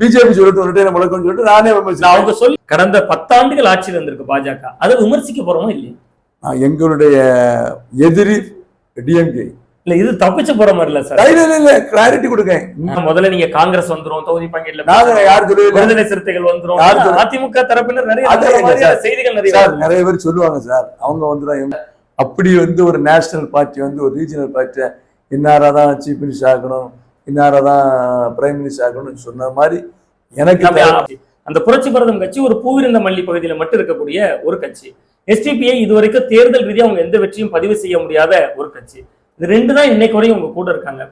BJP சொல்லிட்டு ஒரு time முழக்கம்னு சொல்லிட்டு நானே அவங்க சொல்லி கடந்த பத்தாண்டுகள் ஆட்சியில் இருந்திருக்கு பாஜக. அதை விமர்சிக்க போறோமா இல்லையா? எங்களுடைய எதிரி டிஎம்கே இல்ல இது தப்பிச்சு போற மாதிரி இல்ல சார். இல்ல இல்ல கிளாரிட்டி கொடுங்க முதல்ல நீங்க காங்கிரஸ் வந்துரும் தொகுதி பங்கீட்டுல நாங்க யார் விடுதலை சிறுத்தைகள் வந்துரும். அதிமுக தரப்பினர் நிறைய. செய்திகள் நிறைய சார் நிறைய பேர் சொல்லுவாங்க சார். அவங்க வந்து தான் எங்க- அப்படி வந்து ஒரு நேஷனல் பார்ட்டி வந்து ஒரு ரீஜனல் பார்ட்டியை இன்னாரா தான் சீஃப் மினிஸ்டர் ஆகணும்? இன்னாரா தான் பிரைம் மினிஸ்டர் ஆகணும்னு சொன்ன மாதிரி எனக்கு அந்த புரட்சி பாரதம் கட்சி ஒரு பூவிருந்த மல்லி பகுதியில மட்டும் இருக்கக்கூடிய ஒரு கட்சி. எஸ்டிபிஐ இதுவரைக்கும் தேர்தல் ரீதியா அவங்க எந்த வெற்றியும் பதிவு செய்ய முடியாத ஒரு கட்சி. இது ரெண்டு தான் இன்னைக்கு வரையும் உங்க கூட இருக்காங்க.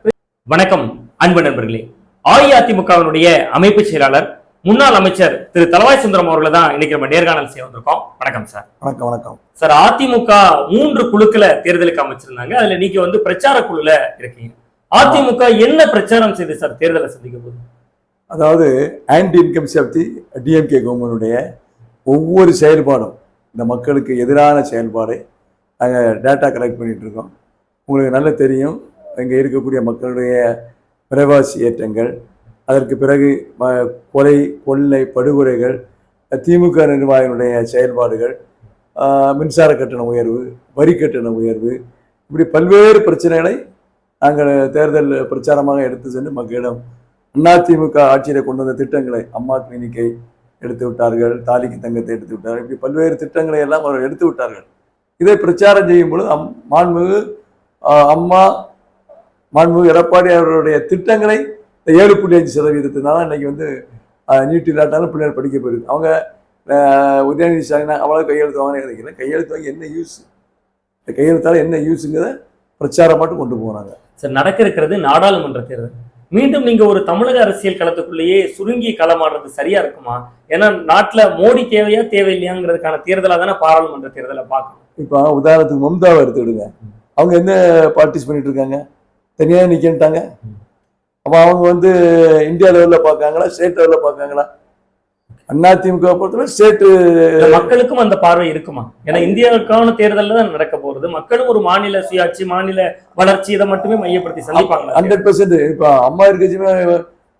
வணக்கம் அன்பு நண்பர்களே. அஇஅதிமுகவினுடைய அமைப்பு செயலாளர் முன்னாள் அமைச்சர் திரு தலவாய் சுந்தரம் அவர்களை தான் இன்னைக்கு நம்ம நேர்காணல் செய்ய வந்திருக்கோம். வணக்கம் சார். வணக்கம் வணக்கம். சார் அதிமுக மூன்று குழுக்களை தேர்தலுக்கு அமைச்சிருந்தாங்க. அதுல நீங்க வந்து பிரச்சார குழுல இருக்கீங்க. அதிமுக என்ன பிரச்சாரம் செய்து சார் தேர்தலை சந்திக்கும் போது? அதாவது ஆன்டி இன்கம் சேஃப்டி டிஎம்கே கவர்மெண்டுடைய ஒவ்வொரு செயல்பாடும் இந்த மக்களுக்கு எதிரான செயல்பாடை நாங்கள் டேட்டா கலெக்ட் பண்ணிகிட்டு இருக்கோம். உங்களுக்கு நல்லா தெரியும் இங்கே இருக்கக்கூடிய மக்களுடைய பிரவாசி ஏற்றங்கள் அதற்கு பிறகு கொலை கொள்ளை படுகொலைகள் திமுக நிர்வாகிகளுடைய செயல்பாடுகள் மின்சார கட்டண உயர்வு வரி கட்டண உயர்வு இப்படி பல்வேறு பிரச்சனைகளை நாங்கள் தேர்தல் பிரச்சாரமாக எடுத்து சென்று மக்களிடம் அதிமுக ஆட்சியில் கொண்டு வந்த திட்டங்களை அம்மா கிளினிக்கை எடுத்து விட்டார்கள் தாலிக்கு தங்கத்தை எடுத்து விட்டார்கள். இப்படி பல்வேறு திட்டங்களை எல்லாம் அவர்கள் எடுத்து விட்டார்கள். இதை பிரச்சாரம் செய்யும் பொழுது அம் மாண்புமிகு அம்மா மாண்புமிகு எடப்பாடி அவர்களுடைய திட்டங்களை இந்த ஏழு புள்ளி அஞ்சு சதவீதத்தினால இன்னைக்கு வந்து நீட்டி நீட் இல்லாட்டாலும் பிள்ளைகள் படிக்க போயிருக்கு. அவங்க உதயநிதி ஸ்டாலின் அவ்வளோ கையெழுத்து வாங்க நினைக்கிறேன். கையெழுத்து வாங்கி என்ன யூஸ் இந்த என்ன யூஸுங்கிறத பிரச்சாரம் மட்டும் கொண்டு போனாங்க சார் நடக்க இருக்கிறது நாடாளுமன்ற தேர்தல். மீண்டும் நீங்க ஒரு தமிழக அரசியல் களத்துக்குள்ளேயே சுருங்கி களமாடுறது சரியா இருக்குமா? ஏன்னா நாட்டுல மோடி தேவையா தேவையில்லையாங்கிறதுக்கான தேர்தலா தானே பாராளுமன்ற தேர்தலை பார்க்கணும். இப்போ உதாரணத்துக்கு மம்தாவை எடுத்துக்கிடுங்க அவங்க என்ன பார்ட்டிஸ் பண்ணிட்டு இருக்காங்க? தனியாக நிற்கன்ட்டாங்க அப்போ அவங்க வந்து இந்தியா லெவலில் பார்க்காங்களா? ஸ்டேட் லெவலில் பார்க்காங்களா? அதிமுக பொறுத்தவரை ஸ்டேட்டு மக்களுக்கும் அந்த பார்வை இருக்குமா? ஏன்னா இந்தியாவுக்கான தேர்தல்ல தான் நடக்க போறது. மக்களும் ஒரு மாநில சுயாட்சி மாநில வளர்ச்சி இதை மட்டுமே மையப்படுத்தி சந்திப்பாங்க. ஹண்ட்ரட் பர்சன்ட் இப்போ அம்மா இருக்கச்சுமே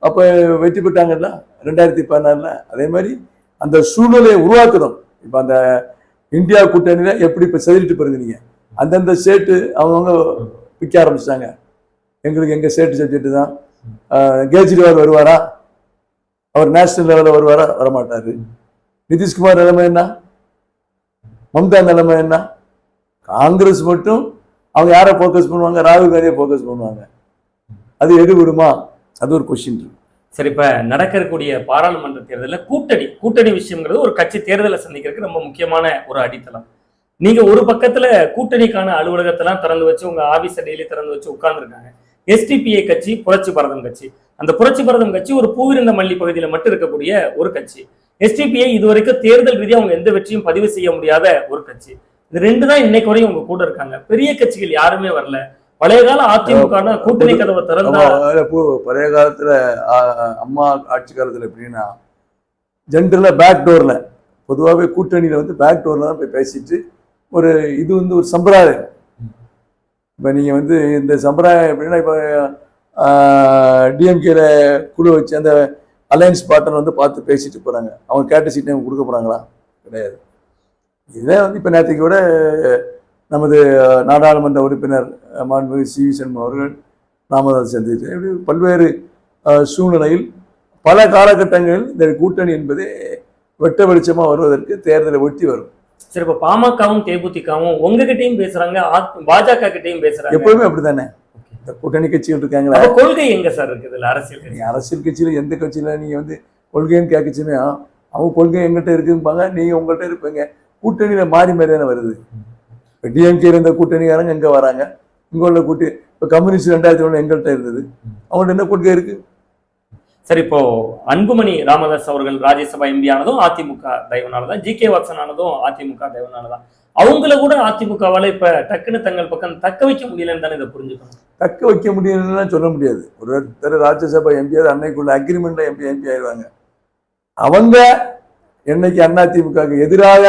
அப்போ வெற்றி பெற்றாங்கல்ல? ரெண்டாயிரத்தி பதினாறுல. அதே மாதிரி அந்த சூழ்நிலையை உருவாக்கணும். இப்போ அந்த இந்தியா கூட்டணியில எப்படி இப்போ செதறிட்டு போயிருந்தீங்க அந்தந்த ஸ்டேட்டு அவங்கவுங்க விற்க ஆரம்பிச்சிட்டாங்க. எங்களுக்கு எங்கள் ஸ்டேட் சப்ஜெக்ட் தான். கேஜ்ரிவால் வருவாரா? அவர் நேஷனல் லெவலில் வருவாரா? வரமாட்டாரு. நிதிஷ்குமார் நிலைமை என்ன? மம்தா நிலைமை என்ன? காங்கிரஸ் மட்டும் அவங்க யாரை ஃபோக்கஸ் பண்ணுவாங்க? ராகுல் காந்தியை ஃபோக்கஸ் பண்ணுவாங்க. அது எது விடுமா? அது ஒரு கொஸ்டின் இருக்கு. சரி இப்ப நடக்கக்கூடிய பாராளுமன்ற தேர்தலில் கூட்டணி கூட்டணி விஷயங்கிறது ஒரு கட்சி தேர்தலை சந்திக்கிறதுக்கு ரொம்ப முக்கியமான ஒரு அடித்தளம். நீங்க ஒரு பக்கத்துல கூட்டணிக்கான அலுவலகத்தெல்லாம் திறந்து வச்சு உங்க ஆபீஸை டெய்லி திறந்து வச்சு உட்கார்ந்துருக்காங்க. எஸ்டிபிஐ கட்சி புரட்சி பாரதம் கட்சி. அந்த புரட்சி பாரதம் கட்சி ஒரு பூவிருந்த மல்லி பகுதியில் மட்டும் இருக்கக்கூடிய ஒரு கட்சி. எஸ்டிபிஐ இதுவரைக்கும் தேர்தல் ரீதியாக அவங்க எந்த வெற்றியும் பதிவு செய்ய முடியாத ஒரு கட்சி. இது ரெண்டு தான் இன்னைக்கு வரையும் உங்க கூட இருக்காங்க. பெரிய கட்சிகள் யாருமே வரல. பழைய கால அதிமுக கூட்டணி கதவை திறந்தா பழைய காலத்துல அம்மா ஆட்சி காலத்துல எப்படின்னா ஜென்ரலா பேக் டோர்ல பொதுவாகவே கூட்டணியில வந்து பேக் டோர்ல தான் போய் பேசிட்டு ஒரு இது வந்து ஒரு சம்பிரதாயம். இப்போ நீங்க வந்து இந்த சம்பிரதாயம் எப்படின்னா இப்போ டிஎம்கேல குழு வச்சு அந்த அலையன்ஸ் பார்ட்னர் வந்து பார்த்து பேசிட்டு போறாங்க. அவங்க கேட்ட சீட்டை அவங்க கொடுக்க போறாங்களா? கிடையாது. இதே வந்து இப்போ நேற்றுக்கு கூட நமது நாடாளுமன்ற உறுப்பினர் மாண்புமிகு சி. வி. சண்முகம் அவர்கள் ராமதாஸ் சந்தித்து இப்படி பல்வேறு சூழ்நிலையில் பல காலகட்டங்களில் இந்த கூட்டணி என்பது வெட்ட வெளிச்சமாக வருவதற்கு தேர்தலை ஒட்டி வரும். சரி இப்ப பாமகவும் தேமுதிகவும் உங்ககிட்டயும் பேசுறாங்க பாஜக கிட்டயும் பேசுறாங்க. எப்பவுமே அப்படித்தானே? இந்த கூட்டணி கட்சிகள் இருக்காங்களா? கொள்கை எங்க சார் இருக்குது இதுல அரசியல்? நீங்க அரசியல் கட்சியில் எந்த கட்சியில் நீங்கள் வந்து கொள்கைன்னு கேட்கச்சுமே அவங்க கொள்கை எங்கிட்ட இருக்கும்பாங்க நீங்கள் உங்கள்கிட்ட இருப்பீங்க. கூட்டணியில் மாறி மாறி தானே வருது. இப்போ டிஎம்கே இருந்த கூட்டணிக்காரங்க எங்கே வராங்க? இங்கே உள்ள கூட்டி இப்போ கம்யூனிஸ்ட் ரெண்டாயிரத்தி ஒன்று எங்கள்கிட்ட இருந்தது. அவங்கள்ட்ட என்ன கொள்கை இருக்குது சரி இப்போ அன்புமணி ராமதாஸ் அவர்கள் ராஜ்யசபா எம்பி ஆனதும் அதிமுக தயவுனாலதான் ஜி கே வாட்சன் ஆனதும் அதிமுக தயவுனாலதான். அவங்கள கூட அதிமுகவால இப்ப டக்குன்னு தங்கள் பக்கம் தக்க வைக்க முடியலன்னு தானே இதை புரிஞ்சுக்கணும். தக்க வைக்க முடியலன்னு சொல்ல முடியாது. ஒருத்தர் ராஜ்யசபா எம்பி அன்னைக்குள்ள அக்ரிமெண்ட்ல எம்பி எம்பி ஆயிடுவாங்க. அவங்க என்னைக்கு அதிமுகவுக்கு எதிராக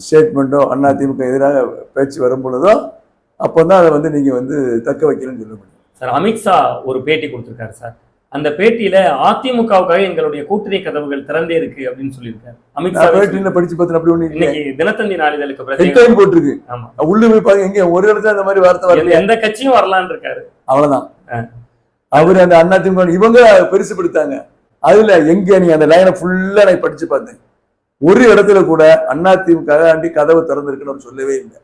ஸ்டேட்மெண்ட்டோ அதிமுக எதிராக பேச்சு வரும் பொழுதோ அப்போ தான் அதை வந்து நீங்கள் வந்து தக்க வைக்கலன்னு சொல்ல முடியும். சார் அமித்ஷா ஒரு பேட்டி கொடுத்திருக்காரு சார். அந்த பேட்டியில அதிமுகவுக்காக எங்களுடைய கூட்டணி கதவுகள் திறந்தே இருக்கு அப்படின்னு சொல்லியிருக்காரு. அமித்ஷா நான் பேட்டில படிச்சு பார்த்தேன் அப்படி ஒண்ணு இன்னைக்கு தினத்தந்தி நாளிதழுக்கு ஹெட்லைன் போட்டிருக்கு. ஆமா. உள்ள போய் பாருங்க எங்க ஒரு இடத்துல அந்த மாதிரி வார்த்தை வரல எந்த- கட்சியும் வரலான்னு இருக்காரு. அவ்வளவுதான். அவர் அந்த அண்ணா திமுக இவங்க பெருசுப்படுத்தாங்க. அதுல எங்க நீ அந்த லைனை ஃபுல்லா நான் படிச்சு பார்த்தேன். ஒரு இடத்துல கூட அண்ணா திமுக ஆண்டி கதவு திறந்திருக்குன்னு அவர் சொல்லவே இல்லை.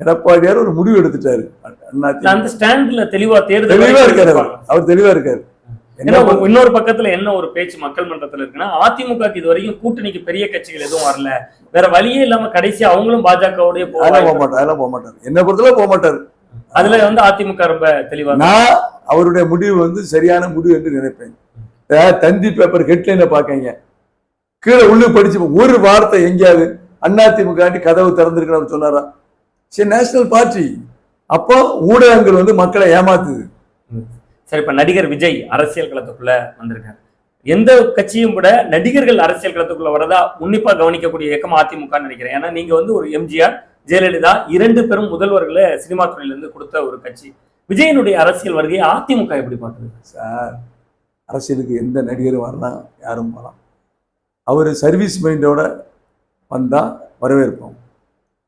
எடப்பாடியார் ஒரு முடிவு எடுத்துட்டாரு. அண்ணா அந்த ஸ்டாண்ட்ல தெளிவா தேர்தல் தெளிவா இருக்காரு அவர். தெளிவா இருக்காரு. இன்னொரு பக்கத்துல என்ன ஒரு பேச்சு மக்கள் மன்றத்துல இருக்குன்னா அதிமுக இது வரைக்கும் கூட்டணிக்கு பெரிய கட்சிகள் எதுவும் வரல. வேற வழியே இல்லாம கடைசி அவங்களும் பாஜகவுடைய போக மாட்டார் அதெல்லாம் போக மாட்டார் என்ன பொறுத்தளவு போக மாட்டார் அதுல வந்து அதிமுக ரொம்ப தெளிவா. நான் அவருடைய முடிவு வந்து சரியான முடிவு என்று நினைப்பேன். தந்தி பேப்பர் ஹெட்லைனை பார்க்கங்க கீழே உள்ள படிச்சு ஒரு வார்த்தை எங்கேயாவது அண்ணா திமுக கதவு திறந்திருக்குன்னு அவர் சொன்னாரா? சரி நேஷனல் பார்ட்டி. அப்போ ஊடகங்கள் வந்து மக்களை ஏமாத்துது. சரி இப்ப நடிகர் விஜய் அரசியல் களத்துக்குள்ள வந்திருக்காரு. எந்த கட்சியும் கூட நடிகர்கள் அரசியல் களத்துக்குள்ள வரதா உன்னிப்பா கவனிக்கக்கூடிய இயக்கம் அதிமுக நினைக்கிறேன். ஏன்னா நீங்க வந்து ஒரு எம்ஜிஆர் ஜெயலலிதா இரண்டு பெரும் முதல்வர்களை சினிமா துறையில இருந்து கொடுத்த ஒரு கட்சி. விஜயனுடைய அரசியல் வருகையை அதிமுக எப்படி பாக்குது சார் அரசியலுக்கு எந்த நடிகரும் வரலாம் யாரும் வரலாம். அவர் சர்வீஸ் மைண்டோட வந்தால் வரவேற்போம்.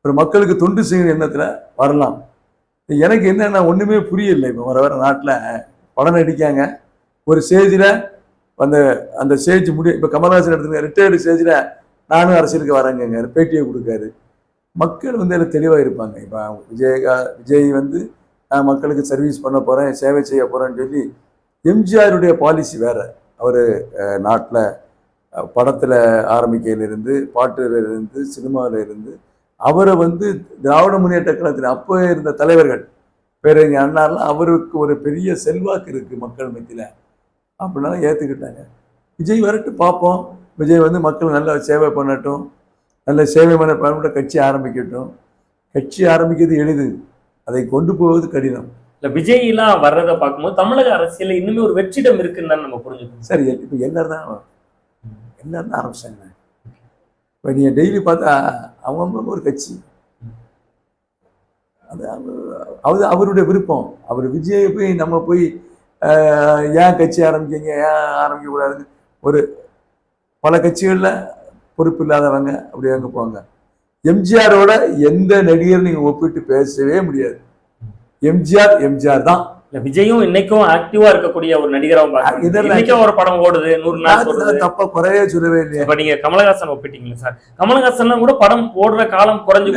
ஒரு மக்களுக்கு தொண்டு செய்யணும் எண்ணத்தில் வரலாம். எனக்கு என்னென்னா ஒன்றுமே புரியல இப்போ வர வர நாட்டில். படம் நடிக்காங்க. ஒரு ஸ்டேஜில் அந்த அந்த ஸ்டேஜ் முடி இப்போ கமல்ஹாசன் எடுத்துங்க ரிட்டையர்டு ஸ்டேஜில் நானும் அரசியலுக்கு வரேங்க பேட்டியை கொடுக்காரு. மக்கள் வந்து அதில் தெளிவாக இருப்பாங்க. இப்போ விஜயகா விஜய் வந்து நான் மக்களுக்கு சர்வீஸ் பண்ண போகிறேன் சேவை செய்ய போகிறேன்னு சொல்லி எம்ஜிஆருடைய பாலிசி வேறு. அவர் நாட்டில் படத்தில் ஆரம்பிக்கையிலிருந்து பாட்டுல இருந்து சினிமாவில் இருந்து அவரை வந்து திராவிட முன்னேற்ற கழகத்தில் அப்போ இருந்த தலைவர்கள் பேரறிஞர் அண்ணாலாம் அவருக்கு ஒரு பெரிய செல்வாக்கு இருக்குது மக்கள் மத்தியில். அப்படின்னாலும் ஏற்றுக்கிட்டாங்க விஜய் வரட்டு பார்ப்போம். விஜய் வந்து மக்கள் நல்லா சேவை பண்ணட்டும். நல்ல சேவை பண்ண பண்ண கட்சி ஆரம்பிக்கட்டும். கட்சி ஆரம்பிக்கிறது எளிது. அதை கொண்டு போவது கடினம். இல்ல விஜய் எல்லாம் வர்றதை பார்க்கும்போது தமிழக அரசியல்ல இன்னுமே ஒரு வெற்றிடம் இருக்குன்னு தான் நம்ம புரிஞ்சுக்கணும். சரி இப்போ எல்லாரும் தான் எல்லாரும் ஆரம்பித்தாங்க ஆரம்பிச்சாங்க. இப்போ நீங்கள் டெய்லி பார்த்தா அவங்க ஒரு கட்சி. அது அவர் அது அவருடைய விருப்பம். அவர் விஜயை போய் நம்ம போய் ஏன் கட்சி ஆரம்பிக்கீங்க ஏன் ஆரம்பிக்கக்கூடாதுன்னு. ஒரு பல கட்சிகளில் பொறுப்பு இல்லாதவங்க அப்படி அங்கே போவாங்க. எம்ஜிஆரோட எந்த நடிகர் நீங்கள் ஒப்பிட்டு பேசவே முடியாது. எம்ஜிஆர் எம்ஜிஆர் தான். விஜயும் இன்னைக்கும் ஆக்டிவா இருக்கக்கூடிய ஒரு இதெல்லாம் இன்னைக்கும் ஒரு படம் ஓடுது நூறு நாள் தப்பா குறையே சொல்லவே இல்லையே. இப்ப நீங்க கமலஹாசன் ஒப்பிட்டீங்களா சார். கமலஹாசன் கூட படம் ஓடுற காலம் குறைஞ்சு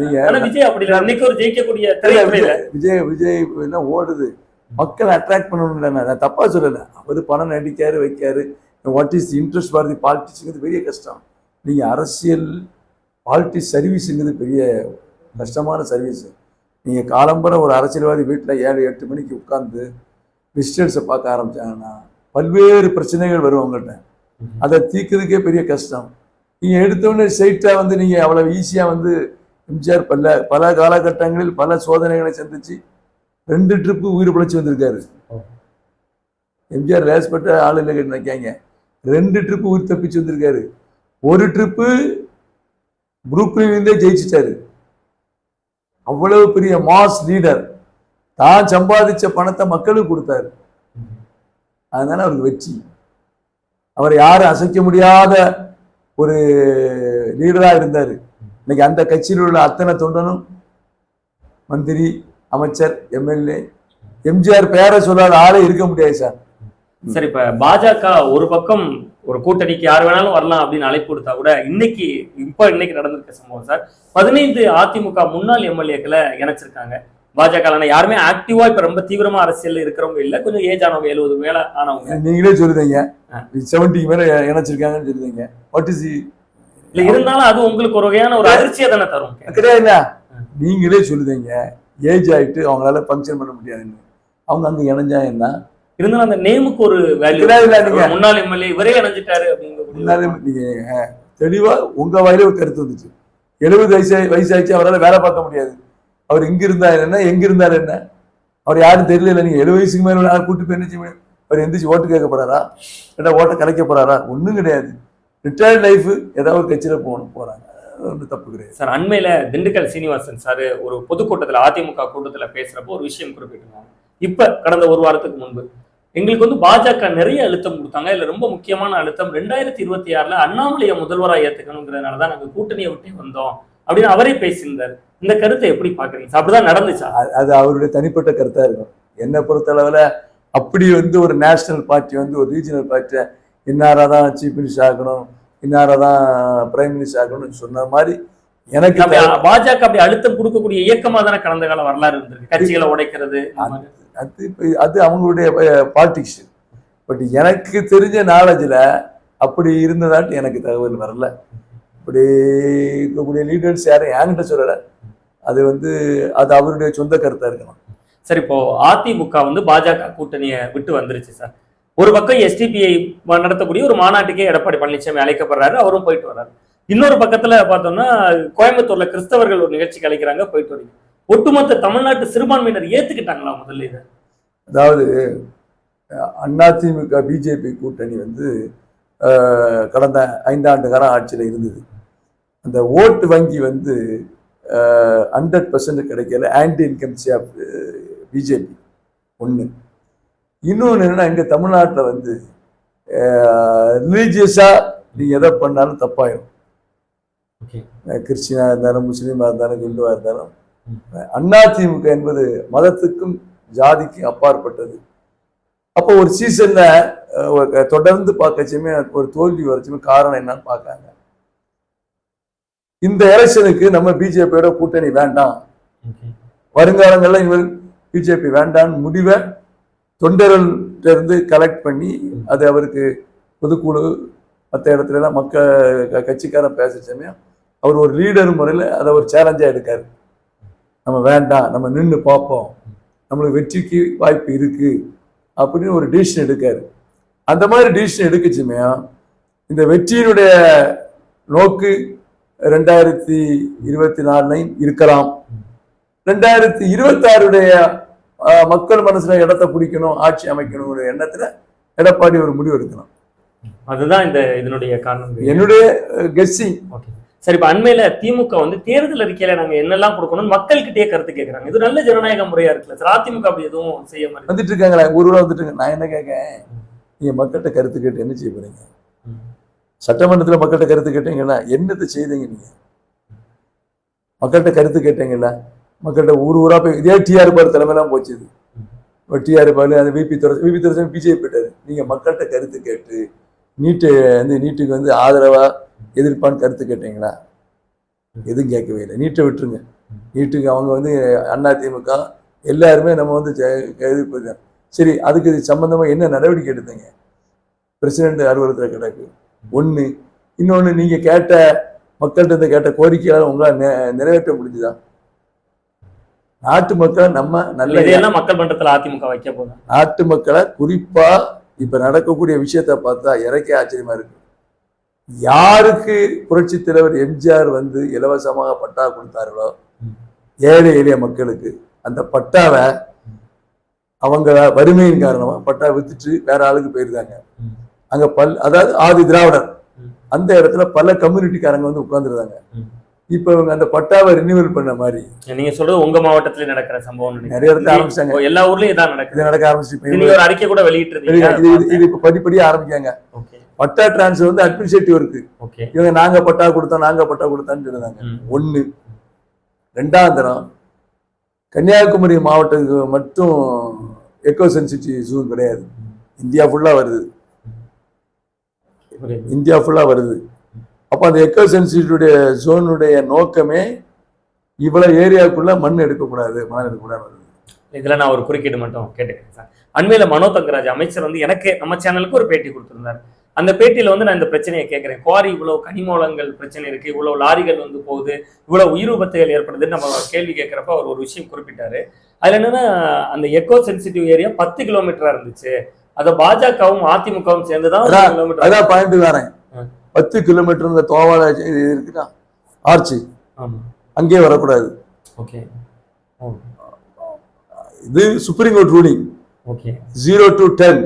நீங்க ஆனா விஜய் அப்படி இல்லை. இன்னைக்கு ஒரு ஜெயிக்கக்கூடிய திரைத்துறையில விஜய் விஜய் விஜய் என்ன ஓடுது. மக்களை அட்ராக்ட் பண்ணணும் நான் தப்பா சொல்லல. அவர் பணம் நடிக்காரு வைக்காரு. What is interest for the பாலிட்டிக்ஸுங்கிறது பெரிய கஷ்டம். நீங்க அரசியல் பாலிட்டிக்ஸ் சர்வீஸுங்கிறது பெரிய கஷ்டமான சர்வீஸ் நீங்கள் காலம்பர ஒரு அரசியல்வாதி வீட்டில் ஏழு எட்டு மணிக்கு உட்காந்து விசிட்டர்ஸை பார்க்க ஆரம்பிச்சாங்கன்னா பல்வேறு பிரச்சனைகள் வரும் உங்கள்கிட்ட அதை தீர்க்கிறதுக்கே பெரிய கஷ்டம். நீங்கள் எடுத்தோடனே ஸ்ட்ரைட்டாக வந்து நீங்கள் அவ்வளோ ஈஸியா வந்து எம்ஜிஆர் பல பல காலகட்டங்களில் பல சோதனைகளை சந்தித்து ரெண்டு ட்ரிப்பு உயிர் பிழைச்சி வந்திருக்காரு. எம்ஜிஆர் ரேஸ்பட்ட ஆள் இல்லை நினைக்காங்க ரெண்டு ட்ரிப்பு உயிர் தப்பிச்சு வந்திருக்காரு. ஒரு ட்ரிப்பு குரூப்லேருந்தே ஜெயிச்சிட்டாரு. அவ்வளவு பெரிய மாஸ் லீடர். தான் சம்பாதிச்ச பணத்தை மக்களுக்கு கொடுத்தாரு. அதனால அவருக்கு வெற்றி. அவர் யாரும் அசைக்க முடியாத ஒரு லீடராக இருந்தார். இன்னைக்கு அந்த கட்சியில் உள்ள அத்தனை தொண்டனும் மந்திரி அமைச்சர் எம்எல்ஏ எம்ஜிஆர் பேரை சொல்லாத ஆளே இருக்க முடியாது சார். சரி இப்ப பாஜக ஒரு பக்கம் ஒரு கூட்டணிக்கு யார் வேணாலும் வரலாம் அப்படின்னு அழைப்பு கொடுத்தா கூட இன்னைக்கு இப்ப இன்னைக்கு நடந்திருக்க சம்பவம் சார். பதினைந்து அதிமுக முன்னாள் எம்எல்ஏக்களை இணைச்சிருக்காங்க. பாஜக யாருமே ஆக்டிவா இப்ப ரொம்ப தீவிரமா அரசியல் இருக்கிறவங்க இல்ல. கொஞ்சம் ஏஜ் ஆனவங்க எழுபது மேல ஆனவங்க. நீங்களே சொல்லுதீங்க ஆ. செவன்ட்டிக்கு மேல இணைச்சிருக்காங்கன்னு சொல்லுதீங்க வாட் இஸ் இல்ல இருந்தாலும் அது உங்களுக்கு ஒரு வகையான ஒரு அதிர்ச்சியை தானே தரும். கிடையாதுண்ணா நீங்களே சொல்லுதீங்க ஏஜ் ஆயிட்டு அவங்களால ஃபங்க்ஷன் பண்ண முடியாதுன்னு. அவங்க அங்க இணைஞ்சா என்ன? இருந்தாலும் அந்த நேமுக்கு ஒரு வேல்யூ முன்னாள் எம்எல்ஏ இவரே இணைஞ்சிட்டாரு அப்படிங்கிற தெளிவா உங்க வாயில ஒரு கருத்து வந்துச்சு. எழுபது வயசு வயசாச்சு அவரால் வேலை பார்க்க முடியாது. அவர் இங்க இருந்தார் என்ன எங்க இருந்தார் என்ன? அவர் யாரும் தெரியல நீங்க எழுபது வயசுக்கு மேல ஆள் கூட்டு போய் என்ன? அவர் எந்திரிச்சு ஓட்டு கேட்க போறாரா? இல்லை ஓட்டை கலைக்க போறாரா? ஒண்ணும் கிடையாது. ரிட்டையர்ட் லைஃப் ஏதாவது ஒரு கட்சியில போகணும் போறாங்க. ஒன்றும் தப்பு கிடையாது. சார் அண்மையில திண்டுக்கல் சீனிவாசன் சார் ஒரு பொதுக்கூட்டத்துல அதிமுக கூட்டத்துல பேசுறப்போ ஒரு விஷயம் குறிப்பிட்டிருந்தாங்க. இப்ப கடந்த ஒரு வாரத்துக்கு முன்பு. எங்களுக்கு வந்து பாஜக நிறைய அழுத்தம் கொடுத்தாங்க. இல்ல ரொம்ப முக்கியமான அழுத்தம் ரெண்டாயிரத்தி இருபத்தி ஆறுல அண்ணாமலையை முதல்வரா ஏத்துக்கணுங்கிறதுனால தான் நாங்க கூட்டணியை விட்டே வந்தோம் அப்படின்னு அவரே பேசியிருந்தார். இந்த கருத்தை எப்படி பாக்குறீங்க அப்படிதான் நடந்துச்சா? அது- அவருடைய தனிப்பட்ட கருத்தா இருக்கும். என்னை பொறுத்தளவுல அப்படி வந்து ஒரு நேஷனல் பார்ட்டி வந்து ஒரு ரீஜனல் பார்ட்டியை இன்னாரா தான் சீஃப் மினிஸ்டர் ஆகணும் இன்னாரா தான் பிரைம் மினிஸ்டர் ஆகணும்னு சொன்ன மாதிரி எனக்கு பாஜக அப்படி அழுத்தம் கொடுக்கக்கூடிய இயக்கமா தானே கடந்த கால வரலாறு இருந்திருக்கு. கட்சிகளை உடைக்கிறது. அது இப்போ அது அவங்களுடைய பாலிட்டிக்ஸ் பட் எனக்கு தெரிஞ்ச நாலேஜில் அப்படி இருந்ததாட்டு எனக்கு தகவல் வரல. இப்படி இருக்கக்கூடிய லீடர்ஸ் யாரும் என்கிட்ட சொல்லலை. அது வந்து அது அவருடைய சொந்த கருத்தாக இருக்கணும். சார் இப்போ அதிமுக வந்து பாஜக கூட்டணியை விட்டு வந்துருச்சு சார் ஒரு பக்கம் எஸ்டிபிஐ நடத்தக்கூடிய ஒரு மாநாட்டுக்கே எடப்பாடி பழனிசாமி அழைக்கப்படுறாரு அவரும் போயிட்டு வர்றாரு. இன்னொரு பக்கத்துல பார்த்தோம்னா கோயம்புத்தூர்ல கிறிஸ்தவர்கள் ஒரு நிகழ்ச்சிக்கு அழைக்கிறாங்க போயிட்டு வரீங்க. ஒட்டுமொத்த தமிழ்நாட்டு சிறுபான்மையினர் ஏத்துக்கிட்டாங்களா முதல்ல இதை? அதாவது அதிமுக பிஜேபி கூட்டணி வந்து கடந்த ஐந்தாண்டு காலம் ஆட்சியில் இருந்தது. அந்த ஓட்டு வங்கி வந்து ஹண்ட்ரட் பர்சன்ட் கிடைக்கல ஆன்டி இன்கம்சி ஆஃப் பிஜேபி ஒன்று இன்னொன்று என்னன்னா இங்கே தமிழ்நாட்டில் வந்து ரிலீஜியஸாக நீங்கள் எதை பண்ணாலும் தப்பாயிடும் ஓகே கிறிஸ்டினாக இருந்தாலும் முஸ்லீமாக இருந்தாலும் ஹிந்துவாக இருந்தாலும் ம். அதிமுக என்பது மதத்துக்கும் ஜாதிக்கும் அப்பாற்பட்டது. அப்போ ஒரு சீசன்ல தொடர்ந்து பார்க்கச்சுமே ஒரு தோல்வி வரச்சுமே காரணம் என்னன்னு பார்க்காங்க. இந்த எலெக்ஷனுக்கு நம்ம பிஜேபியோட கூட்டணி வேண்டாம். வருங்காலங்களில் இனிமேல் பிஜேபி வேண்டாம்னு முடிவை தொண்டர்கள்ட்ட இருந்து கலெக்ட் பண்ணி அது அவருக்கு பொதுக்குழு மற்ற இடத்துல எல்லாம் மக்கள் கட்சிக்காரன் பேச சமயம் அவர் ஒரு லீடர் முறையில் அதை ஒரு சேலஞ்சாக எடுக்காரு. நம்ம வேண்டாம் நம்ம நின்று பார்ப்போம். நம்மளுக்கு வெற்றிக்கு வாய்ப்பு இருக்கு அப்படின்னு ஒரு டிசிஷன் எடுக்காரு. அந்த மாதிரி டிசிஷன் எடுக்கச்சுமே இந்த வெற்றியினுடைய நோக்கு ரெண்டாயிரத்தி இருபத்தி நாலுலையும் இருக்கலாம். ரெண்டாயிரத்தி இருபத்தாறுடைய மக்கள் மனசுல இடத்த பிடிக்கணும் ஆட்சி அமைக்கணுங்கிற எண்ணத்துல எடப்பாடி ஒரு முடிவு எடுக்கணும் அதுதான் இந்த இதனுடைய காரணம். என்னுடைய கெஸ்ஸிங் ஓகே. சரி இப்ப அண்மையில திமுக வந்து தேர்தல் அறிக்கையில நாங்க என்னெல்லாம் கொடுக்கணும் மக்கள்கிட்டயே கருத்து கேட்கறாங்க இது நல்ல ஜனநாயக முறையா இருக்குல்ல? சார் அதிமுக அப்படி எதுவும் செய்ய மாதிரி வந்துட்டு இருக்காங்களா ஒரு ஊரா வந்துட்டு நான் என்ன கேட்கேன் நீங்க மக்கள்கிட்ட கருத்து கேட்டு என்ன செய்ய போறீங்க? சட்டமன்றத்துல மக்கள்கிட்ட கருத்து கேட்டீங்களா என்னத்தை செய்தீங்க நீங்க? மக்கள்கிட்ட கருத்து கேட்டீங்களா மக்கள்கிட்ட ஊர் ஊரா போய் இதே டிஆர் பார் தலைமையெல்லாம் போச்சு இது. டிஆர் பால் அந்த விபி துறை விபி துறை பிஜேபி போயிட்டாரு. நீங்க மக்கள்கிட்ட கருத்து கேட்டு நீட்டு வந்து நீட்டுக்கு வந்து ஆதரவா எதிர்ப்பான்னு கருத்து கேட்டீங்களா? எதுவும் கேட்கவே இல்லை. நீட்டை விட்டுருங்க. நீட்டுக்கு அவங்க வந்து அதிமுக எல்லாருமே நம்ம வந்து எதிர்ப்பு சரி அதுக்கு இது சம்பந்தமா என்ன நடவடிக்கை எடுத்தீங்க? பிரசிடென்ட் அலுவலகத்தில் கிடக்கு. ஒன்று இன்னொன்று நீங்க கேட்ட மக்கள்கிட்ட இருந்து கேட்ட கோரிக்கையால உங்களால் நிறைவேற்ற முடிஞ்சுதா? நாட்டு மக்களை நம்ம நல்ல மக்கள் மன்றத்துல அதிமுக வைக்க போதும் நாட்டு மக்களை குறிப்பா இப்ப நடக்கக்கூடிய விஷயத்த பார்த்தா இறக்கே ஆச்சரியமா இருக்கு. யாருக்கு புரட்சி தலைவர் எம்ஜிஆர் வந்து இலவசமாக பட்டா கொடுத்தார்களோ ஏழை எளிய மக்களுக்கு அந்த பட்டாவை அவங்க வறுமையின் காரணமா பட்டா வித்துட்டு வேற ஆளுக்கு போயிருந்தாங்க ம். அங்க பல் அதாவது ஆதி திராவிடர். அந்த இடத்துல பல கம்யூனிட்டிக்காரங்க வந்து உட்கார்ந்துருந்தாங்க. இப்ப இவங்க அந்த பட்டாவை ரினிவல் பண்ண மாதிரி நீங்க சொல்றது உங்க மாவட்டத்துல நடக்கிற சம்பவம். நிறைய இடத்துல ஆரம்பிச்சாங்க எல்லா ஊர்லயும் இதான் நடக்குது நடக்க ஆரம்பிச்சு அறிக்கை கூட வெளியிட்டு இது இது- இப்ப படிப்படியா ஆரம்பிக்காங்க ஓகே பட்டா டிரான்ஸ்ஃபர் வந்து அட்மினிஸ்ட்ரேட்டிவ் இருக்கு. இவங்க நாங்க பட்டா கொடுத்தோம் நாங்க பட்டா கொடுத்தோம்னு சொல்லுறாங்க. ஒண்ணு. ரெண்டாவது தரம் கன்னியாகுமரி மாவட்டத்துக்கு மட்டும் எக்கோ சென்சிட்டி ஜூன் கிடையாது. இந்தியா ஃபுல்லா வருது. இந்தியா ஃபுல்லா வருது. அப்ப அந்த எக்கோ சென்சிட்டியுடைய ஜோனுடைய நோக்கமே இவ்வளவு ஏரியாவுக்குள்ள மண் எடுக்கக்கூடாது மணல் எடுக்கக்கூடாது. இதுல நான் ஒரு குறுக்கீடு மட்டும் கேட்டுக்கிறேன் சார். அண்மையில மனோ தங்கராஜ் அமைச்சர் வந்து எனக்கு நம்ம சேனலுக்கு ஒரு பேட்டி கொடுத்திருந்தார். அந்த பேட்டியில வந்து நான் இந்த பிரச்சனையை கேட்கிறேன். குவாரி இவ்வளவு கனிமூலங்கள் பிரச்சனை இருக்கு இவ்வளவு லாரிகள் வந்து போகுது இவ்வளவு உயிர் விபத்துகள் ஏற்படுதுன்னு நம்ம கேள்வி கேட்கிறப்ப அவர் ஒரு விஷயம் குறிப்பிட்டாரு. அதுல என்னன்னா அந்த எக்கோ சென்சிட்டிவ் ஏரியா பத்து கிலோமீட்டரா இருந்துச்சு. அதை பாஜகவும் அதிமுகவும் சேர்ந்துதான் ஒரு அதான், கிலோமீட்டர் அதான் பாயிண்ட் வரேன். பத்து கிலோமீட்டர் இந்த தோவால இது இருக்குன்னா ஆர்ச்சி. அங்கேயே வரக்கூடாது. ஓகே. இது supreme court ruling okay. Zero to ten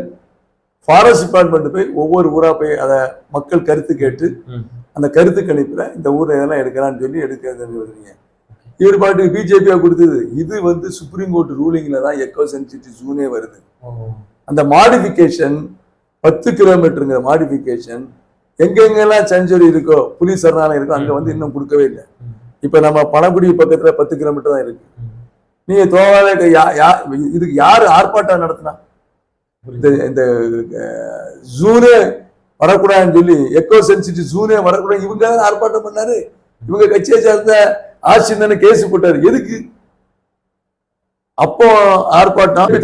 forest department போய் ஒவ்வொரு ஊரா போய் அதை மக்கள் கருத்து கேட்டு. அந்த கருத்து கணிப்புல இந்த ஊர்ல இதெல்லாம் எடுக்கலாம்னு சொல்லி எடுக்கிறது வருவீங்க இவர் பாட்டுக்கு பிஜேபியா கொடுத்தது. இது வந்து சுப்ரீம் கோர்ட் ரூலிங்ல தான் எக்கோ சென்சிட்டி ஜூனே வருது. அந்த மாடிஃபிகேஷன் பத்து கிலோமீட்டருங்கிற மாடிஃபிகேஷன் எங்கெங்கெல்லாம் செஞ்சுரி இருக்கோ புலி சரணாலயம் இருக்கோ அங்க வந்து இன்னும் கொடுக்கவே இல்லை. இப்ப நம்ம பணக்குடி பக்கத்துல பத்து கிலோமீட்டர் தான் இருக்கு. நீங்க தோவால இதுக்கு யாரு ஆர்ப்பாட்டம் நடத்தினா? இந்த இந்த ஜூனே வரக்கூடாதுன்னு சொல்லி எக்கோ சென்சிட்டி ஜூனே வரக்கூடாது இவங்க தான் ஆர்ப்பாட்டம் பண்ணாரு. இவங்க கட்சியை சேர்ந்த ஆட்சின்னு கேஸ் போட்டாரு. எதுக்கு? அப்போ ஆர்ப்பாட்டம் அப்படி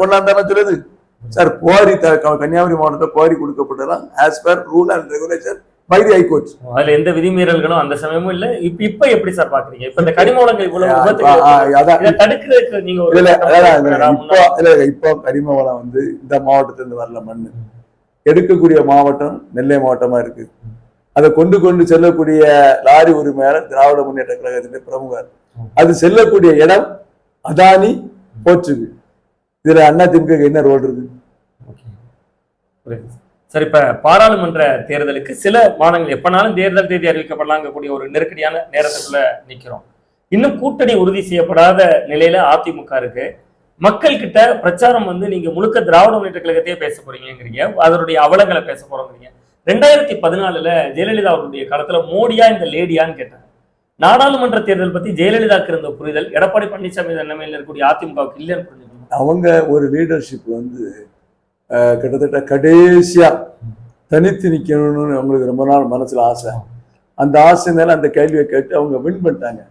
கொண்டாந்தானே சொல்லுது. சார் குவாரி த- கன்னியாகுமரி மாவட்டத்தில் quarry கொடுக்கப்பட்டதான் as per rule and regulation by the high court அதுல எந்த விதிமீறல்களும் அந்த சமயமும் இல்ல. இப்ப இப்ப எப்படி சார் பாக்குறீங்க? இப்ப இந்த கனிம வளங்கள் இவ்வளவு தடுக்கிறதுக்கு நீங்க இல்ல. இப்போ இல்ல இப்போ கரிம வளம் வந்து இந்த மாவட்டத்துல இருந்து வரல மண்ணு. எடுக்கக்கூடிய மாவட்டம் நெல்லை மாவட்டமா இருக்கு. அதை கொண்டு கொண்டு செல்லக்கூடிய லாரி உரிமையாளர் திராவிட முன்னேற்ற கழகத்தின் பிரமுகர். அது செல்லக்கூடிய இடம் அதானி போற்றுது இதுல அண்ணா திமுக என்ன ரோல் இருக்கு. சார் இப்ப பாராளுமன்ற தேர்தலுக்கு சில மாநிலங்கள் எப்பனாலும் தேர்தல் தேதி அறிவிக்கப்படலாங்கக்கூடிய ஒரு நெருக்கடியான நேரத்துல நிக்கிறோம். இன்னும் கூட்டணி உறுதி செய்யப்படாத நிலையில அதிமுக இருக்கு. மக்கள் கிட்ட பிரச்சாரம் வந்து நீங்க முழுக்க திராவிட முன்னேற்ற கழகத்தையே பேச போறீங்கிறீங்க. அதனுடைய அவலங்களை பேச போறோங்கிறீங்க. ரெண்டாயிரத்தி பதினாலுல ஜெயலலிதா அவருடைய காலத்துல மோடியா இந்த லேடியான்னு கேட்டாங்க. நாடாளுமன்ற தேர்தல் பத்தி ஜெயலலிதாக்கு இருந்த புரிதல் எடப்பாடி பழனிசாமி நிலைமையில் இருக்கக்கூடிய அதிமுகவுக்கு இல்லைன்னு புரிஞ்சுக்கணும். அவங்க ஒரு லீடர்ஷிப் வந்து கிட்டத்தட்ட கடைசியா தனித்து நிக்கணும்னு அவங்களுக்கு ரொம்ப நாள் மனசுல ஆசை. அந்த ஆசைனால அந்த கேள்வியை கேட்டு அவங்க வின் பண்ணிட்டாங்க.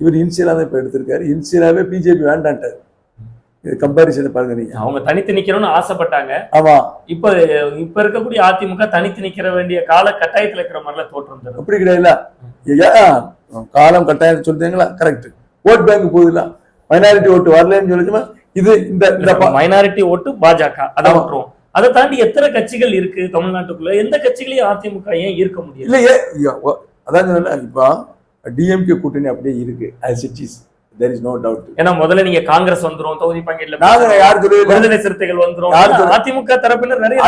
இவர் இன்சியலா தான் இப்ப எடுத்திருக்காரு. இன்சியலாவே பிஜேபி வேண்டான்ட்டாரு. இது கம்பாரிசன் பாருங்க நீங்க. அவங்க தனித்து நிக்கணும்னு ஆசைப்பட்டாங்க. ஆமா. இப்ப இப்ப இருக்கக்கூடிய அதிமுக தனித்து நிக்கிற வேண்டிய கால கட்டாயத்துல இருக்கிற மாதிரிலாம் தோற்றம் அப்படி கிடையாது. காலம் கட்டாயம் சொல்றீங்களா? கரெக்ட் ஓட் பேங்க் போகுதுல மைனாரிட்டி ஓட்டு வரலன்னு சொல்லிச்சுமா இது இந்த மைனாரிட்டி ஓட்டு பாஜக அதை. விட்டுருவோம் அதை தாண்டி எத்தனை கட்சிகள் இருக்கு தமிழ்நாட்டுக்குள்ள எந்த கட்சிகளையும் அதிமுக ஏன் ஈர்க்க முடியல இல்லையே சொன்னேன்ல, இப்போ டிஎம்கே கூட்டணி அப்படியே இருக்கு as it is there is no doubt ஏன்னா முதல்ல நீங்க காங்கிரஸ் வந்துரும் தொகுதி பங்கீடுல நாங்க யார். விடுதலை சிறுத்தைகள் வந்துரும் அதிமுக தரப்பினர் நிறைய.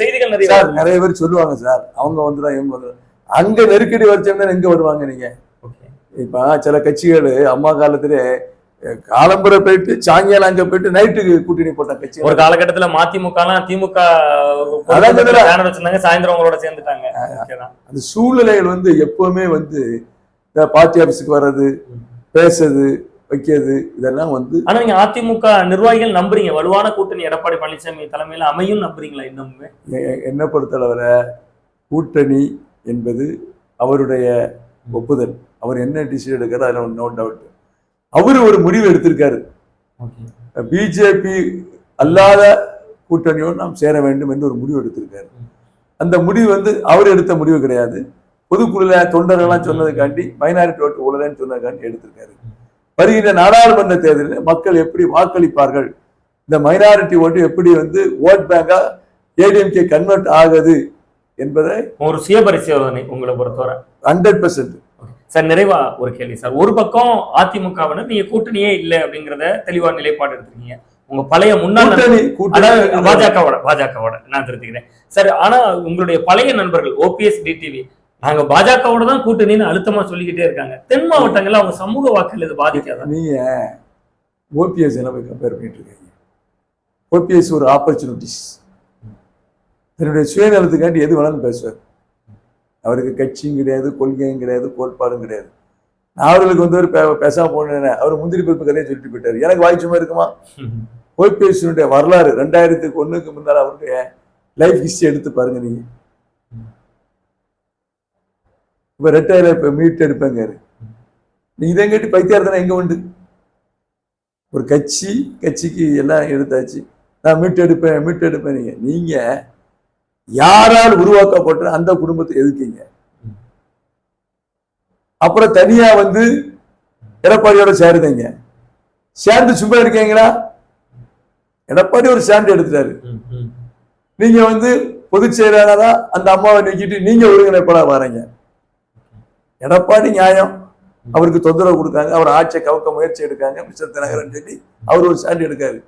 செய்திகள் நிறைய சார். நிறைய பேர் சொல்லுவாங்க சார் அவங்க வந்துதான் இவங்க வந்து அங்க நெருக்கடி வச்சோம்னா எங்க வருவாங்க நீங்க. இப்ப சில கட்சிகள் அம்மா காலத்திலே காலம்புரை போயிட்டு சாயங்காலம் அங்க போயிட்டு நைட்டுக்கு கூட்டணி போட்ட கட்சி ஒரு காலகட்டத்துல மதிமுக திமுக வச்சிருந்தாங்க சாயந்தரம் உங்களோட சேர்ந்துட்டாங்க. அந்த சூழ்நிலைகள் வந்து எப்பவுமே வந்து இந்த பார்ட்டி ஆபீஸுக்கு வர்றது பேசுறது வைக்கிறது இதெல்லாம் வந்து ஆனா நீங்க அதிமுக நிர்வாகிகள் நம்புறீங்க. வலுவான கூட்டணி எடப்பாடி பழனிசாமி தலைமையில அமையும் நம்புறீங்களா இன்னுமே என்னை பொறுத்தளவில் கூட்டணி என்பது அவருடைய ஒப்புதல். அவர் என்ன டிசிஷன் எடுக்கிறார் அதில் நோ டவுட் அவர் ஒரு முடிவு எடுத்திருக்காரு. பிஜேபி அல்லாத கூட்டணியோடு நாம் சேர வேண்டும் என்று ஒரு முடிவு எடுத்திருக்காரு. அந்த முடிவு வந்து அவர் எடுத்த முடிவு கிடையாது. பொதுக்குழுல தொண்டர்கள்லாம் சொன்னதுக்காண்டி மைனாரிட்டி ஓட்டு உடலன்னு சொன்னதுக்காண்டி எடுத்திருக்காரு. வருகின்ற நாடாளுமன்ற தேர்தலில் மக்கள் எப்படி வாக்களிப்பார்கள்? இந்த மைனாரிட்டி ஓட்டு எப்படி வந்து ஓட் பேங்கா ஏடிஎம்கே கன்வெர்ட் ஆகுது என்பதை ஒரு சுயபரிசோதனை உங்களை பொறுத்தவரை. ஹண்ட்ரட் பர்சன்ட் சார் நிறைவா ஒரு கேள்வி சார். ஒரு பக்கம் அதிமுகவினர் நீங்க கூட்டணியே இல்லை அப்படிங்கறத தெளிவா நிலைப்பாடு எடுத்திருக்கீங்க. உங்க பழைய முன்னாள் பாஜகவோட பாஜகவோட நான் திருத்திக்கிறேன். சார் ஆனா உங்களுடைய பழைய நண்பர்கள் ஓபிஎஸ் டிடிவி நாங்க பாஜகவோட தான் கூட்டணின்னு அழுத்தமா சொல்லிக்கிட்டே இருக்காங்க. தென் மாவட்டங்கள்ல அவங்க சமூக வாக்குகள் இது பாதிக்காதா? நீங்க ஓபிஎஸ் என்ன கம்பேர் பண்ணிட்டு இருக்கீங்க? ஓபிஎஸ் ஒரு ஆப்பர்ச்சுனிட்டிஸ் தன்னுடைய சுயநலத்துக்காண்டி எது வேணாலும் பேசுவார். அவருக்கு கட்சியும் கிடையாது கொள்கையும் கிடையாது கோட்பாடும் கிடையாது. நான் அவர்களுக்கு வந்து ஒரு பேசாம போனேன் அவர் முந்திரி பருப்பு கதையை சொல்லிட்டு போயிட்டாரு. எனக்கு வாய்ச்சுமா இருக்குமா? ஓபிஎஸ்னுடைய வரலாறு ரெண்டாயிரத்துக்கு ஒண்ணுக்கு முன்னால அவருடைய லைஃப் ஹிஸ்டரி எடுத்து பாருங்க நீங்க. இப்ப ரெட்டையில் இப்போ மீட் எடுப்பேங்க நீ இதை கேட்டு பைத்தியார்த்தனை எங்க உண்டு? ஒரு கட்சி கட்சிக்கு எல்லாம் எடுத்தாச்சு. நான் மீட் எடுப்பேன் மீட் எடுப்பேன் நீங்கள் நீங்க யாரால் உருவாக்கப்பட்ட அந்த குடும்பத்தை எதுக்கீங்க அப்புறம் தனியா வந்து எடப்பாடியோட சேருதீங்க. சேர்ந்து சும்மா இருக்கீங்களா? எடப்பாடி ஒரு ஸ்டாண்ட் எடுத்துட்டாரு. நீங்க வந்து பொதுச் செயலாளரா அந்த அம்மாவை நீக்கிட்டு நீங்க ஒருங்கிணைப்பாளா வரீங்க. எடப்பாடி நியாயம். அவருக்கு தொந்தரவு கொடுக்காங்க. அவர் ஆட்சியை கவக்க முயற்சி எடுக்காங்க. மிஸ்டர் தினகரன் சொல்லி அவர் ஒரு ஸ்டாண்ட் எடுக்காரு.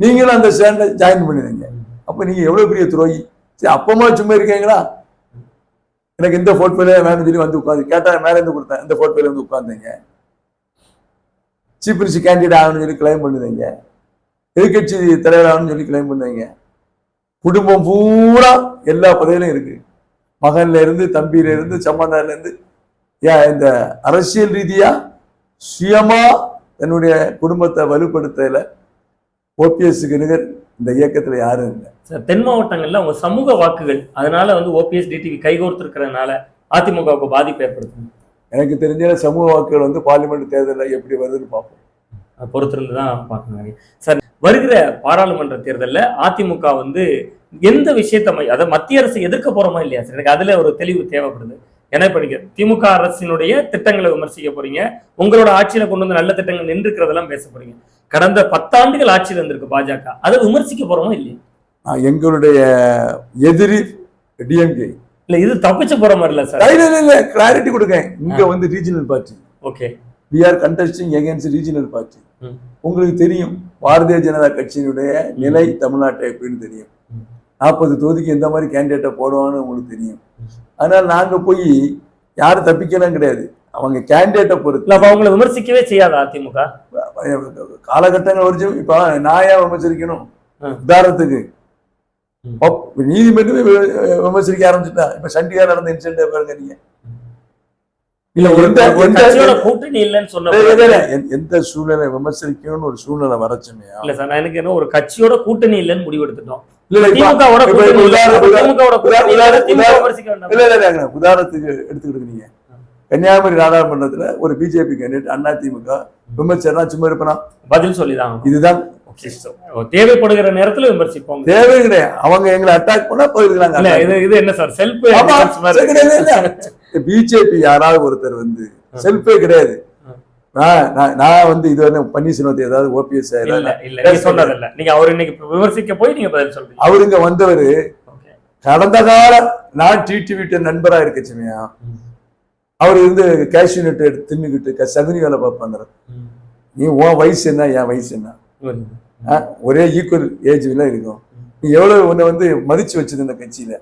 நீங்களும் அந்த ஸ்டாண்டை ஜாயின் பண்ணுவீங்க அப்ப நீங்க எவ்வளவு பெரிய துரோகி? சரி அப்பமா சும்மா இருக்கீங்களா? எனக்கு இந்த போட்டோல வேணும்னு சொல்லி வந்து உட்காந்து கேட்டா மேல இருந்து கொடுத்தேன். இந்த போட்டோல வந்து உட்காந்தீங்க சீஃப் மினிஸ்டர் கேண்டிடேட் ஆகணும்னு சொல்லி கிளைம் பண்ணுவீங்க எதிர்கட்சி ஆகணும்னு சொல்லி கிளைம் பண்ணுவீங்க குடும்பம் பூரா எல்லா பதவியிலும் இருக்கு. மகன்ல இருந்து தம்பியில இருந்து சம்பந்தார்ல இருந்து. ஏன் இந்த அரசியல் ரீதியா சுயமா தன்னுடைய குடும்பத்தை வலுப்படுத்தல? ஓபிஎஸ்க்கு நிகர் இந்த இயக்கத்துல யாரும் இல்லை. தென் மாவட்டங்கள்ல அவங்க சமூக வாக்குகள் அதனால வந்து ஓபிஎஸ் டிடிவி கைகோர்த்து இருக்கிறதுனால அதிமுகவுக்கு பாதிப்பு ஏற்படுத்தும் எனக்கு தெரிஞ்ச சமூக வாக்குகள் வந்து பார்லிமெண்ட் தேர்தலில் எப்படி வருதுன்னு பார்ப்போம். பொறுத்திருந்து தான் பார்க்கணும் சார் வருகிற பாராளுமன்ற தேர்தல்ல அதிமுக வந்து எந்த விஷயத்த அதை மத்திய அரசு எதிர்க்க போறோமா இல்லையா சார்? எனக்கு அதுல ஒரு தெளிவு தேவைப்படுது. ஏன்னா இப்ப நீங்க திமுக அரசினுடைய திட்டங்களை விமர்சிக்க போறீங்க. உங்களோட ஆட்சியில கொண்டு வந்து நல்ல திட்டங்கள் நின்றுக்கிறதெல்லாம் பேச போறீங்க. கடந்த பத்தாண்டுகள் ஆட்சியில் இருந்திருக்கு பாஜக. அதை விமர்சிக்க போறோமா இல்லையா? எங்களுடைய எதிரி டிஎம்கே இல்ல இது தப்பிச்சு போற மாதிரி இல்ல சார். இல்ல இல்ல கிளாரிட்டி கொடுங்க. இங்க வந்து regional party okay. We are contesting against regional party. உங்களுக்கு தெரியும் பாரதிய ஜனதா கட்சியினுடைய நிலை தமிழ்நாட்டை எப்படின்னு தெரியும். நாற்பது தொகுதிக்கு எந்த மாதிரி கேண்டிடேட்டை போடுவான்னு உங்களுக்கு தெரியும். அதனால நாங்க போய் யாரும் தப்பிக்கலாம் கிடையாது. அவங்க கேண்டிடேட்டை பொறுத்து. அப்ப அவங்களை விமர்சிக்கவே செய்யாத அதிமுக. காலகட்டங்கள் வரைக்கும் இப்ப நான் ஏன் விமர்சிக்கணும். உதாரணத்துக்கு நீதிமன்றமே விமர்சிக்க ஆரம்பிச்சுட்டா இப்ப சண்டிகார் நடந்த இன்சிடென்ட் பாருங்க நீங்க. எந்த- சூழ்நிலை விமர்சிக்கணும்னு ஒரு சூழ்நிலை வரச்சுமையா இல்ல சார் எனக்கு என்ன ஒரு கட்சியோட கூட்டணி இல்லைன்னு இல்ல இல்ல உதாரணத்துக்கு எடுத்துக்கிட்டு நீங்க. கன்னியாகுமரி நாடாளுமன்றத்துல ஒரு பிஜேபி கேண்டிடேட் அண்ணா திமுக விமர்சனம் சும்மா இருப்பனா? பதில் சொல்லிதான். இதுதான் தேவைப்படுகிற நேரத்துல விமர்சிப்போம். தேவை கிடையாது. அவங்க எங்களை அட்டாக் பண்ணா இல்ல போயிருக்காங்க இது இது என்ன சார் செல்ஃப் பிஜேபி யாராவது ஒருத்தர் வந்து செல்ஃபே கிடையாது. நான் நான் வந்து இதுவரை பன்னீர்செல்வத்தை ஏதாவது ஓபிஎஸ் இல்ல இல்ல நீங்க அவர் இன்னைக்கு விமர்சிக்க போய் நீங்க பதில் சொல்றீங்க. அவருங்க வந்தவர். கடந்த கால நான் டிடி விட்ட நண்பரா இருக்கச்சுமையா அவர் இருந்து கேஷ்யூ நட்டு எடுத்து தின்னுக்கிட்டு சகுனி வேலை பார்ப்பாங்க நீ உன் வயசு என்ன என் வயசு என்ன? ஒரே ஈக்குவல் ஏஜ்ல இருக்கும். நீ எவ்வளவு உன்னை வந்து மதிச்சு வச்சது இந்த கட்சியில?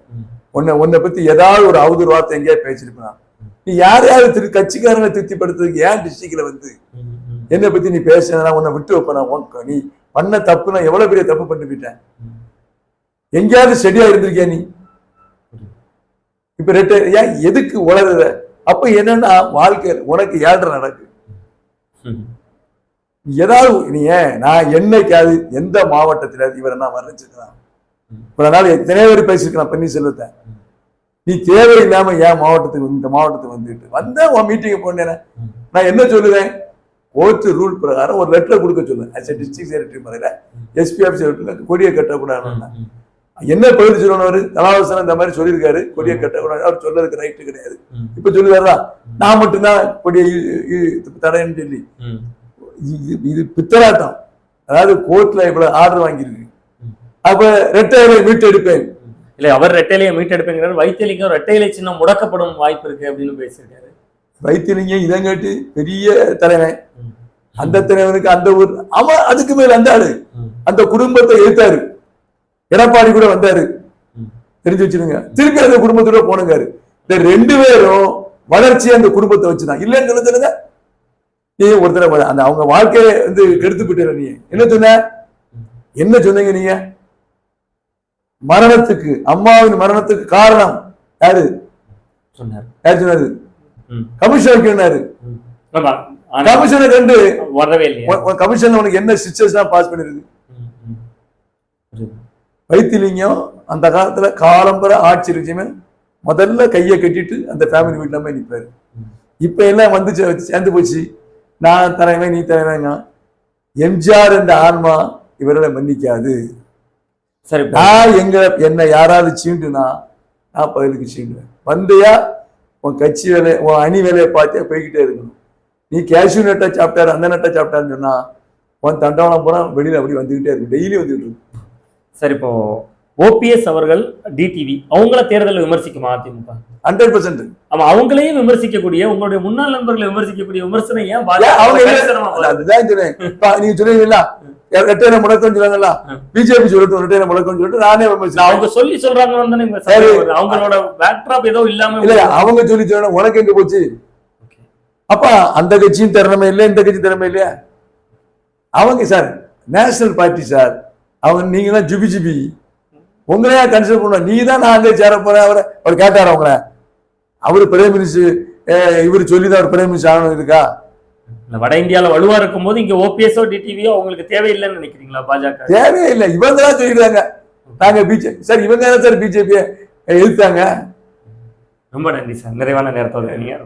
உன்னை உன்னை பத்தி ஏதாவது ஒரு அவதூறு வார்த்தை எங்கேயாவது பேசிருப்பான் நீ யாரையாவது திரு கட்சிக்காரங்களை திருப்திப்படுத்துறதுக்கு ஏன் டிஸ்ட்ரிக்ட்ல வந்து? என்னை பத்தி நீ பேசினா உன்னை விட்டு வைப்பேன்? உனக்கு நீ பண்ண தப்பு நான் எவ்வளவு பெரிய தப்பு பண்ணி போயிட்டேன் எங்கேயாவது செடியா இருந்திருக்கியா நீ? இப்ப ரெட்ட ஏன் எதுக்கு உளறுற அப்ப என்னன்னா வாழ்க்கையில் உனக்கு ஏழ்ற நடக்கு. ஏதாவது நீ ஏன் நான் என்னைக்காவது எந்த மாவட்டத்துல இவரை நான் வர்ணிச்சிருக்கலாம்? இவ்வளவு நாள் எத்தனை பேர் பேசியிருக்கலாம் பன்னீர்செல்வத்தை. நீ தேவையில்லாம ஏன் மாவட்டத்துக்கு இந்த மாவட்டத்துக்கு வந்துட்டு? வந்தா உன் மீட்டிங் போனேன். நான் என்ன சொல்லுவேன்? கோர்ட்டு ரூல் பிரகாரம் ஒரு லெட்டர் கொடுக்க சொல்லுவேன். ஆஸ் டிஸ்ட்ரிக்ட் செக்ரட்டரி முறையில எஸ்பி ஆஃபீஸ் கொடியை கட்டக்கூடாதுன்னு. என்ன பதில் சொல்லணும் அவரு? கலாவசனம் இந்த மாதிரி சொல்லியிருக்காரு. கொடியை கட்டக்கூடாது அவர் சொல்றதுக்கு ரைட்டு கிடையாது. இப்ப சொல்லுவாரா? நான் மட்டும்தான் கொடியை தடைன்னு சொல்லி. இது இது பித்தலாட்டம் அதாவது கோர்ட்ல இவ்வளவு ஆர்டர் வாங்கியிருக்கு. அப்ப ரெட்டையரை மீட்டு எடுப்பேன் இல்ல அவர் ரெட்டையிலையை மீட்டெடுப்பேங்கிறார். வைத்தியலிங்கம் ரெட்டையிலை சின்னம் முடக்கப்படும் வாய்ப்பு இருக்கு அப்படின்னு பேசியிருக்காரு. வைத்தியலிங்க இதங்காட்டி பெரிய தலைவன். அந்த தலைவனுக்கு அந்த ஊர் அவன் அதுக்கு மேல ஆளு. அந்த குடும்பத்தை எதிர்த்தாரு எடப்பாடி கூட வந்தாரு. தெரிஞ்சு வச்சிருங்க. திருப்பி அந்த குடும்பத்தோட போனுங்காரு. இந்த ரெண்டு பேரும் வளர்ச்சி அந்த குடும்பத்தை வச்சுதான். இல்லைன்னு சொல்ல சொல்லுங்க நீ ஒருத்தர அந்த அவங்க வாழ்க்கையை வந்து கெடுத்து போயிட்டு நீ. என்ன சொன்ன? என்ன சொன்னீங்க நீங்க? மரணத்துக்கு அம்மாவின் மரணத்துக்கு காரணம் யாரு? சொன்னார். யார் சொன்னாரு. கமிஷனர் சொன்னாரு. ஆமா ஆனா கமிஷனை கண்டு வரவே இல்லையா. கமிஷன் உனக்கு என்ன சிச்சுவேஷனா பாஸ் பண்ணிருக்கு. வைத்திலிங்கம் அந்த காலத்துல காலம்பர ஆட்சி இருந்துச்சுமே முதல்ல கையை கட்டிட்டு அந்த ஃபேமிலி வீட்டுல போய் நிப்பாரு. ம். இப்ப எல்லாம் வந்து சேர்ந்து போச்சு. நான் தலைவன் நீ தலைவங்க எம்ஜிஆர் என்ற ஆன்மா இவர்களை மன்னிக்காது. சரி நான் எங்க என்னை யாராவது சீண்டுனா நான் பதிலுக்கு சீண்டுவேன். வந்தையா உன் கட்சி வேலை உன் அணி வேலையை பார்த்தே போய்கிட்டே இருக்கணும். நீ கேஷ்யூ நட்டை சாப்பிட்டாரு அந்த நட்டை சாப்பிட்டாருன்னு சொன்னா உன் தண்டவாளம் பூரா வெளியில அப்படி வந்துகிட்டே இருக்கும் டெய்லி வந்துகிட்டு இருக்கும் சரி இப்போ ஓபிஎஸ் அவர்கள் டிடிவி அவங்கள தேர்தலில் விமர்சிக்குமா அதிமுக? Hundred percent. ஆமா அவங்களையும் விமர்சிக்கக்கூடிய உங்களுடைய முன்னாள் நண்பர்களை விமர்சிக்கக்கூடிய விமர்சனம் ஏன்? அதுதான் சொன்னேன் நீங்க சொல்லுவீங்களா ரெட்டையில முடக்கம் சொல்லுவாங்கல்ல. பிஜேபி சொல்லட்டும் ரெட்டையில முடக்கம் சொல்லிட்டு நானே அவங்க சொல்லி வருது. அவங்களோட பேக்ட்ராப் ஏதோ இல்லாம இல்ல அவங்க சொல்லி சொன்னா உனக்கு எங்க போச்சு? அப்ப அந்த கட்சியும் திறமை இல்லை இந்த கட்சி திறமை இல்லையா? அவங்க சார் நேஷனல் பார்ட்டி சார். அவங்க நீங்க தான் ஜிபி ஜிபி. உங்களையா கன்சிடர் பண்ண நீ தான் நான் அங்கே சேர போறேன் அவரை அவர் கேட்டார் அவங்கள அவர் பிரைம் மினிஸ்டர் இவர் சொல்லி தான் அவர் பிரைம் மினிஸ்டர் ஆகணும் இருக்கா? வட இந்தியால வலுவா இருக்கும்போது இங்க ஓபிஎஸ்ஓ டிடிவியோ அவங்களுக்கு தேவையில்லைன்னு நினைக்கிறீங்களா பாஜக? தேவையே இல்லை இவங்க தான் சொல்லிடுறாங்க நாங்க பிஜேபி சார் இவங்க தான் சார் பிஜேபியை எதிர்த்தாங்க ரொம்ப நன்றி சார் நிறைவான நேரத்தோட நீங்க